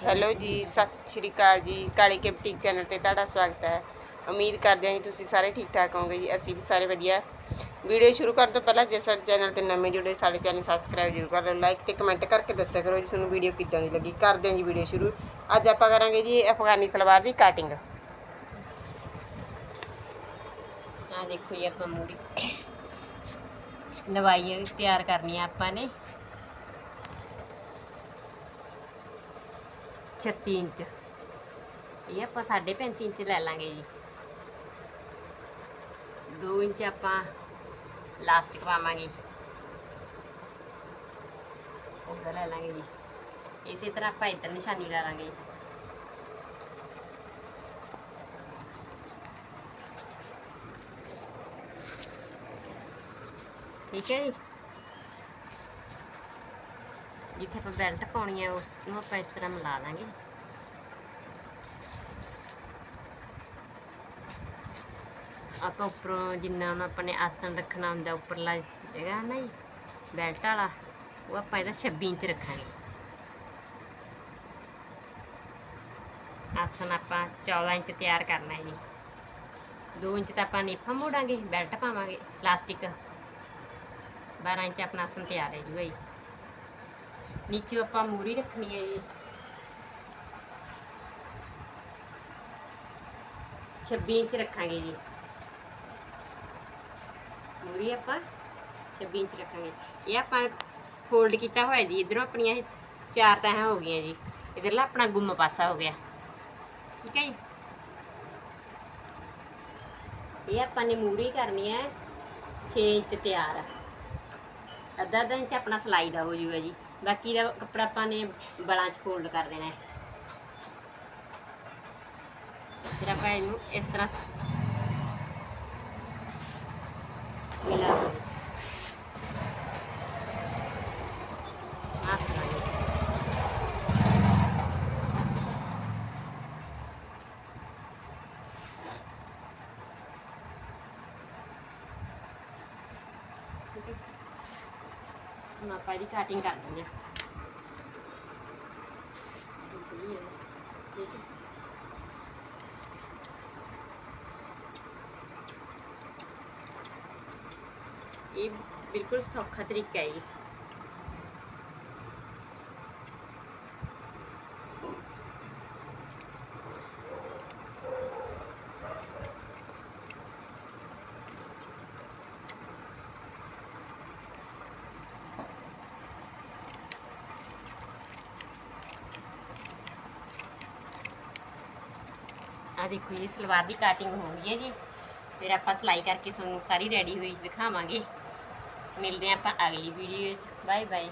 Hello ਜੀ, ਸਤਿ ਸ਼੍ਰੀ ਅਕਾਲ ਜੀ, ਕਾਲੇ ਕੇ ਬੁਟੀਕ ਚੈਨਲ ਤੇ ਤੁਹਾਡਾ ਸਵਾਗਤ ਹੈ। ਉਮੀਦ ਕਰਦੇ ਹਾਂ ਜੀ ਤੁਸੀਂ ਸਾਰੇ ਠੀਕ ਠਾਕ ਹੋਵੋਗੇ ਜੀ, ਅਸੀਂ ਵੀ ਸਾਰੇ ਵਧੀਆ। ਵੀਡੀਓ ਸ਼ੁਰੂ ਕਰਨ ਤੋਂ ਪਹਿਲਾਂ ਜੇ ਸਾਡੇ ਚੈਨਲ ਤੇ ਨਵੇਂ ਜੁੜੇ, ਸਾਡੇ ਚੈਨਲ ਸਬਸਕ੍ਰਾਈਬ ਜ਼ਰੂਰ ਕਰ ਲਓ, ਲਾਈਕ ਤੇ ਕਮੈਂਟ ਕਰਕੇ ਦੱਸਿਆ ਕਰੋ ਜੀ, ਤੁਹਾਨੂੰ ਵੀਡੀਓ ਕਿੱਦਾਂ ਦੀ ਲੱਗੀ। ਕਰਦੇ ਹਾਂ ਜੀ ਵੀਡੀਓ ਸ਼ੁਰੂ। ਅੱਜ ਆਪਾਂ ਕਰਾਂਗੇ ਜੀ ਅਫਗਾਨੀ ਸਲਵਾਰ ਦੀ ਕਟਿੰਗ ਆ ਦੇਖੋ ਜੀ ਆਪਾਂ ਮੂਰੀ ਲਵਾਈ ਤਿਆਰ ਕਰਨੀ ਆ ਆਪਾਂ ਨੇ। 36 ਇੰਚ ਇਹ ਆਪਾਂ 35 ਇੰਚ ਲੈ ਲਾਂਗੇ ਜੀ 2 ਇੰਚ ਆਪਾਂ ਲਾਸਟਿਕ ਪਾਵਾਂਗੇ ਉਹਦਾ ਲੈ ਲਾਂਗੇ ਜੀ ਇਸੇ ਤਰ੍ਹਾਂ ਆਪਾਂ ਇੱਧਰ ਨਿਸ਼ਾਨੀ ਲਾ ਲਾਂਗੇ ਠੀਕ ਹੈ ਜੀ ਜਿੱਥੇ ਆਪਾਂ ਬੈਲਟ ਪਾਉਣੀ ਹੈ ਉਸ ਨੂੰ ਆਪਾਂ ਇਸ ਤਰ੍ਹਾਂ ਮਿਲਾ ਦਾਂਗੇ। ਆਪਾਂ ਉੱਪਰੋਂ ਜਿੰਨਾ ਹੁਣ ਆਪਾਂ ਨੇ ਆਸਣ ਰੱਖਣਾ ਹੁੰਦਾ, ਉੱਪਰਲਾ ਜਗ੍ਹਾ ਨਾ ਜੀ ਬੈਲਟ ਵਾਲਾ, ਉਹ ਆਪਾਂ ਇਹਦਾ 26 ਇੰਚ ਰੱਖਾਂਗੇ। ਆਸਣ ਆਪਾਂ 14 ਇੰਚ ਤਿਆਰ ਕਰਨਾ ਹੈ ਜੀ। 2 ਇੰਚ ਤਾਂ ਆਪਾਂ ਨੇਫਾ ਮੋੜਾਂਗੇ ਬੈਲਟ ਪਾਵਾਂਗੇ ਪਲਾਸਟਿਕ 12 ਇੰਚ ਆਪਣਾ ਆਸਣ ਤਿਆਰ ਹੈ ਜੂਗਾ ਜੀ ਨੀਚੇ ਆਪਾਂ ਮੂਰੀ ਰੱਖਣੀ ਹੈ ਜੀ। 26 ਇੰਚ ਰੱਖਾਂਗੇ ਜੀ। ਮੂਰੀ ਆਪਾਂ 26 ਇੰਚ ਰੱਖਾਂਗੇ। ਇਹ ਆਪਾਂ ਫੋਲਡ ਕੀਤਾ ਹੋਇਆ ਜੀ। ਇਧਰੋਂ ਆਪਣੀਆਂ ਚਾਰ ਤਹਾਂ ਹੋ ਗਈਆਂ ਜੀ। ਇਧਰਲਾ ਆਪਣਾ ਗੁੰਮ ਪਾਸਾ ਹੋ ਗਿਆ। ਠੀਕ ਹੈ ਜੀ। ਇਹ ਆਪਾਂ ਨੇ ਮੂਰੀ ਕਰਨੀ ਹੈ। 6 ਇੰਚ ਤਿਆਰ। ਅੱਧਾ ਅੱਧਾ ਇੰਚ ਆਪਣਾ ਸਲਾਈ ਦਾ ਹੋ ਜਾਊਗਾ ਜੀ। ਬਾਕੀ ਦਾ ਕੱਪੜਾ ਆਪਾਂ ਨੇ ਬਲਾਂ 'ਚ ਫੋਲਡ ਕਰ ਦੇਣਾ ਹੈ। ਫਿਰ ਆਪਾਂ ਇਹਨੂੰ ਇਸ ਤਰ੍ਹਾਂ ਮਿਲਾ ਦਿਓ ਆਸ ਨਾਲ ਠੀਕ ਹੈ ਹੁਣ ਆਪਾਂ ਇਹਦੀ ਕਟਿੰਗ ਕਰ ਦਿੰਦੇ ਹਾਂ ਠੀਕ ਹੈ ਇਹ ਬਿਲਕੁਲ ਸੌਖਾ ਤਰੀਕਾ ਹੈ ਜੀ ਆ ਦੇਖੋ ਜੀ, ਸਲਵਾਰ ਦੀ ਕਟਿੰਗ ਹੋ ਗਈ ਹੈ ਜੀ। ਫਿਰ ਆਪਾਂ ਸਿਲਾਈ ਕਰਕੇ ਤੁਹਾਨੂੰ ਸਾਰੀ ਰੈਡੀ ਹੋਈ ਦਿਖਾਵਾਂਗੇ। ਮਿਲਦੇ ਹਾਂ ਆਪਾਂ ਅਗਲੀ ਵੀਡੀਓ ਵਿੱਚ ਬਾਏ ਬਾਏ